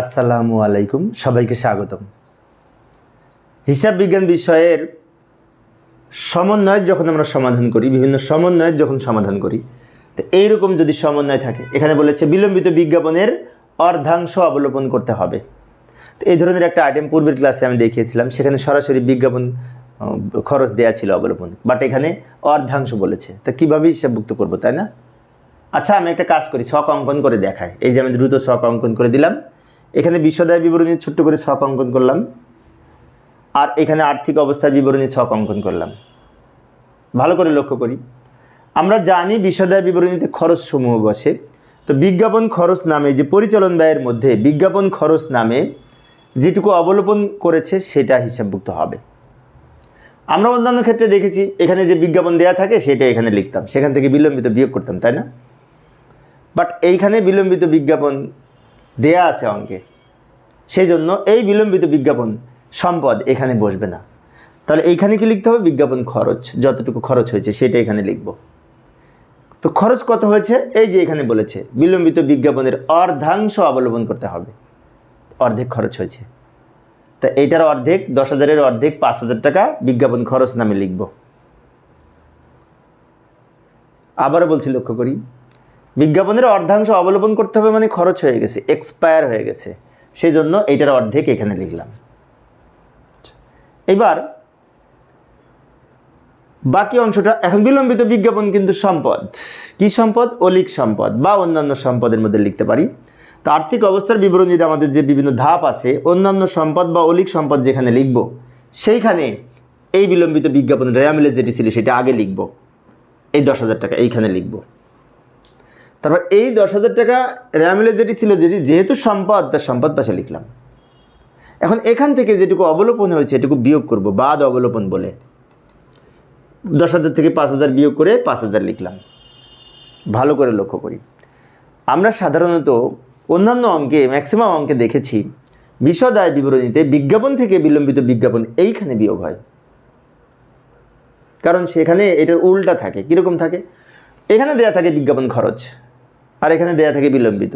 আসসালামু আলাইকুম, সবাইকে স্বাগতম। হিসাব বিজ্ঞান বিষয়ের সমন্বয় যখন আমরা সমাধান করি, বিভিন্ন সমন্বয়ের যখন সমাধান করি, তো এইরকম যদি সমন্বয় থাকে, এখানে বলেছে বিলম্বিত বিজ্ঞাপনের অর্ধাংশ অবলোপন করতে হবে। তো এই ধরনের একটা আইটেম পূর্বের ক্লাসে আমি দেখিয়েছিলাম, সেখানে সরাসরি বিজ্ঞাপন খরচ দেওয়া ছিল অবলোপন। বাট এখানে অর্ধাংশ বলেছে। তা কীভাবে হিসাবভুক্ত করব, তাই না? আচ্ছা আমি একটা কাজ করি ছক অঙ্কন করে দেখাই। এই যে আমি দ্রুত ছক অঙ্কন করে দিলাম। এখানে বিশ্বদায় বিবরণী ছোট্ট করে ছক অঙ্কন করলাম। আর এখানে আর্থিক অবস্থার বিবরণী ছক অঙ্কন করলাম। ভালো করে লক্ষ্য করি। আমরা জানি বিশ্বদায় বিবরণীতে খরচ সমূহ বসে। তো বিজ্ঞাপন খরচ নামে যে পরিচালন ব্যয়ের মধ্যে বিজ্ঞাপন খরচ নামে যেটুকু অবলোপন করেছে সেটা হিসাবভুক্ত হবে। আমরা অন্যান্য ক্ষেত্রে দেখেছি, এখানে যে বিজ্ঞাপন দেওয়া থাকে সেটা এখানে লিখতাম। সেখান থেকে বিলম্বিত বিয়োগ করতাম, তাই না? বাট এইখানে বিলম্বিত বিজ্ঞাপন দেয়া আছে অঙ্কে। সেই জন্য এই বিলম্বিত বিজ্ঞাপন সম্পদ এখানে বসবে না। তাহলে এইখানে কি লিখতে হবে? বিজ্ঞাপন খরচ, যতটুকু খরচ হয়েছে সেটা এখানে লিখব। তো খরচ কত হয়েছে? এই যে এখানে বলেছে, বিলম্বিত বিজ্ঞাপনের অর্ধাংশ অবলম্বন করতে হবে। অর্ধেক খরচ হয়েছে। তা এইটার অর্ধেক, দশ হাজারের অর্ধেক, পাঁচ হাজার টাকা বিজ্ঞাপন খরচ নামে লিখব। আবারও বলছি লক্ষ্য করি। বিজ্ঞাপনের অর্ধাংশ অবলম্বন করতে হবে মানে খরচ হয়ে গেছে এক্সপায়ার হয়ে গেছে। সেই জন্য এইটার অর্ধেক এখানে লিখলাম। এবার বাকি অংশটা, এখন বিলম্বিত বিজ্ঞাপন কিন্তু সম্পদ। কি সম্পদ? অলিক সম্পদ বা অন্যান্য সম্পদের মধ্যে লিখতে পারি। তো আর্থিক অবস্থার বিবরণীর আমাদের যে বিভিন্ন ধাপ আছে, অন্যান্য সম্পদ বা অলিক সম্পদ যেখানে লিখব, সেইখানে এই বিলম্বিত বিজ্ঞাপন রেয়ামিলে যেটি ছিল সেটা আগে লিখব। এই দশ হাজার টাকা এইখানে লিখব। তারপর এই দশ হাজার টাকা রেয়ামিলে যেটি ছিল, যেটি যেহেতু সম্পদ, তার সম্পদ পাশে লিখলাম। এখন এখান থেকে যেটুকু অবলোপন হয়েছে এটুকু বিয়োগ করব, বাদ অবলোপন বলে। দশ হাজার থেকে পাঁচ হাজার বিয়োগ করে পাঁচ হাজার লিখলাম। ভালো করে লক্ষ্য করি। আমরা সাধারণত অন্যান্য অঙ্কে, ম্যাক্সিমাম অঙ্কে দেখেছি, বিশদায় বিবরণীতে বিজ্ঞাপন থেকে বিলম্বিত বিজ্ঞাপন এইখানে বিয়োগ হয়। কারণ সেখানে এটার উল্টা থাকে, কীরকম থাকে? এখানে দেয়া থাকে বিজ্ঞাপন খরচ। আর এখানে দেয়া থাকে বিলম্বিত।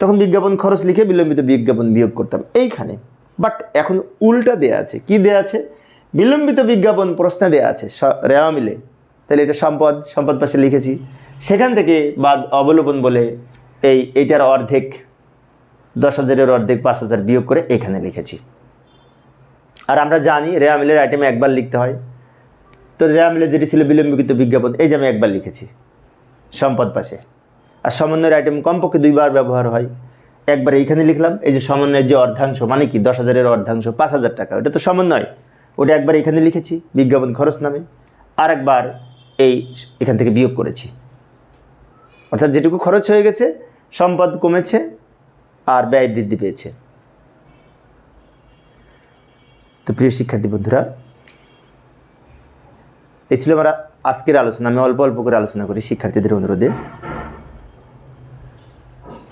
তখন বিজ্ঞাপন খরচ লিখে বিলম্বিত বিজ্ঞাপন বিয়োগ করতাম। এইখানে। বাট এখন উল্টা দেয়া আছে। কি দেয়া আছে? বিলম্বিত বিজ্ঞাপন প্রশ্নে দেয়া আছে। রেওয়া মিলে তাহলে এটা সম্পদ সম্পদ পাশে লিখেছি। সেখান থেকে বাদ অবলোপন বলে এই, এইটার অর্ধেক, দশ হাজারের অর্ধেক, পাঁচ হাজার বিয়োগ করে এখানে লিখেছি। আর আমরা জানি রেয়া মিলের আইটেমে একবার লিখতে হয়। তো রেয়া মিলে যেটি ছিল বিলম্বিত বিজ্ঞাপন, এই যে আমি একবার লিখেছি। সম্পদ পাশে। আর সমন্বয়ের আইটেম কমপক্ষে দুইবার ব্যবহার হয়। একবার এইখানে লিখলাম, এই যে সমন্বয়ের যে অর্ধাংশ মানে কি, দশ হাজারের অর্ধাংশ, পাঁচ হাজার টাকা, ওটা তো সমন্বয়। ওটা একবার এখানে লিখেছি, বিজ্ঞাপন খরচ নামে। আর একবার এই এখান থেকে বিয়োগ করেছি। অর্থাৎ যেটুকু খরচ হয়ে গেছে, সম্পদ কমেছে আর ব্যয় বৃদ্ধি পেয়েছে। তো প্রিয় শিক্ষার্থী বন্ধুরা, এই ছিল আমার আজকের আলোচনা। আমি অল্প অল্প করে আলোচনা করি শিক্ষার্থীদের অনুরোধে।